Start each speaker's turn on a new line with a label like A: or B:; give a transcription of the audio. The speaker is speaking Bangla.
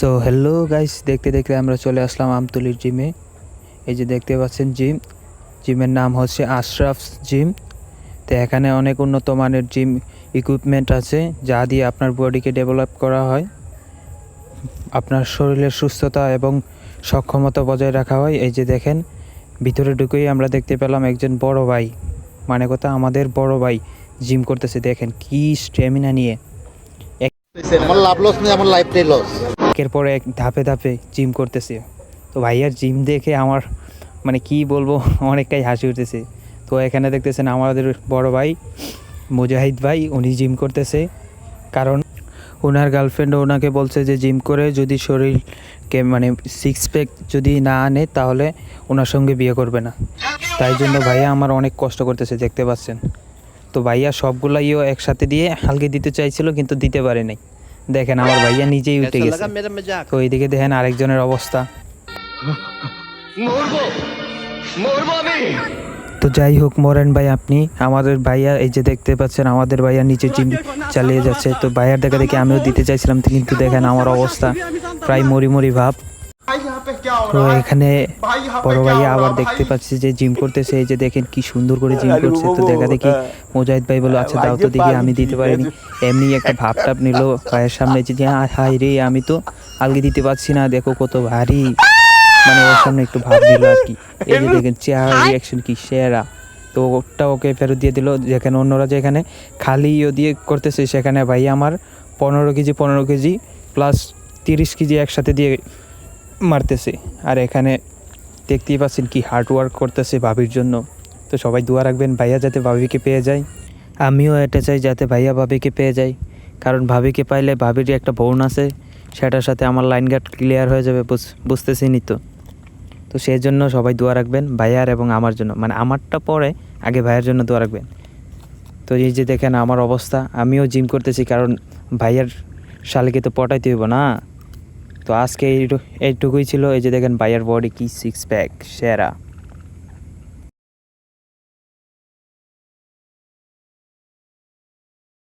A: সো হ্যালো গাইস দেখতে দেখতে আমরা চলে আসলাম আমতলির জিমে এই যে দেখতে পাচ্ছেন জিম জিমের নাম হচ্ছে আশরাফ জিম তো এখানে অনেক উন্নত মানের জিম ইকুইপমেন্ট আছে, যা দিয়ে আপনার বডিকে ডেভেলপ করা হয়। আপনার শরীরের সুস্থতা এবং সক্ষমতা বজায় রাখা হয়। এই যে দেখেন, ভিতরে ঢুকেই আমরা দেখতে পেলাম একজন বড় ভাই। মানে কথা আমাদের বড় ভাই জিম করতেছে, দেখেন কি স্ট্যামিনা নিয়ে।
B: আমার লাভ লস নেই আমার লাইফটাই লস
A: একের পর এক ধাপে ধাপে জিম করতেছে। তো ভাইয়ার জিম দেখে আমার মানে কি বলব, অনেকটাই হাসি উঠতেছে। তো এখানে দেখতেছেন আমাদের বড় ভাই মুজাহিদ ভাই, উনি জিম করতেছে। কারণ ওনার গার্লফ্রেন্ড ওনাকে বলছে যে জিম করে যদি শরীরকে মানে সিক্স প্যাক যদি না আনে, তাহলে ওনার সঙ্গে বিয়ে করবে না। তাই জন্য ভাইয়া আমার অনেক কষ্ট করতেছে, দেখতে পাচ্ছেন। তো ভাইয়া সবগুলাইও একসাথে দিয়ে হালকে দিতে চাইছিল, কিন্তু দিতে পারে নাই। দেখেন আমার ভাইয়া নিজেই উঠে গেছে। তো এইদিকে দেখেন আরেকজনের অবস্থা। তো যাই হোক মরেন ভাই আপনি আমাদের ভাইয়া এই যে দেখতে পাচ্ছেন আমাদের ভাইয়া নিচে জিম চালিয়ে যাচ্ছে। তো ভাইয়ার দেখা দেখে আমিও দিতে চাইছিলাম কিন্তু দেখেন আমার অবস্থা। প্রায় মরি মরি ভাব। তো এখানে বড় ভাইয়া আবার দেখতে পাচ্ছি যে জিম করতেছে এই যে দেখেন কি সুন্দর করে জিম করছে। তো দেখা দেখি মুজাহিদ ভাই বলো আচ্ছা দাও তো দেখি আমি দিতে পারিনি। এমনি একটা ভাব টাপ নিল ভাইয়ের সামনে যে হ্যাঁ হাই রে আমি তো আলগে দিতে পারছি না দেখো কত ভারী। মানে ওর সামনে একটু ভাব নিল আর কি। এই যে দেখেন চেয়ার রিয়াকশন কি সেরা। তো ওটা ওকে ফেরত দিয়ে দিল যেখানে অন্যরা যেখানে খালি ইয়ে দিয়ে করতেছে সেখানে ভাই আমার পনেরো কেজি পনেরো কেজি প্লাস তিরিশ কেজি একসাথে দিয়ে মারতেছে। আর এখানে দেখতেই পাচ্ছেন কি হার্ড ওয়ার্ক করতেছে ভাবির জন্য। তো সবাই দোয়া রাখবেন ভাইয়া যাতে ভাবিকে পেয়ে যায়। আমিও এটা চাই যাতে ভাইয়া ভাবিকে পেয়ে যায়। কারণ ভাবিকে পাইলে ভাবির একটা বোন আছে, সেটার সাথে আমার লাইন গার্ড ক্লিয়ার হয়ে যাবে বুঝ- বুঝতেছিনি তো। তো সেই জন্য সবাই দোয়া রাখবেন ভাইয়ার এবং আমার জন্য। মানে আমারটা পরে আগে ভাইয়ার জন্য দোয়া রাখবেন। তো এই যে দেখেন আমার অবস্থা, আমিও জিম করতেছি কারণ ভাইয়ার শালিকে তো পটাইতে হইব না। তো আজকে এইটু- এইটুকুই ছিল। এই যে দেখেন বাইয়ার বডি কি সিক্স প্যাক সেরা।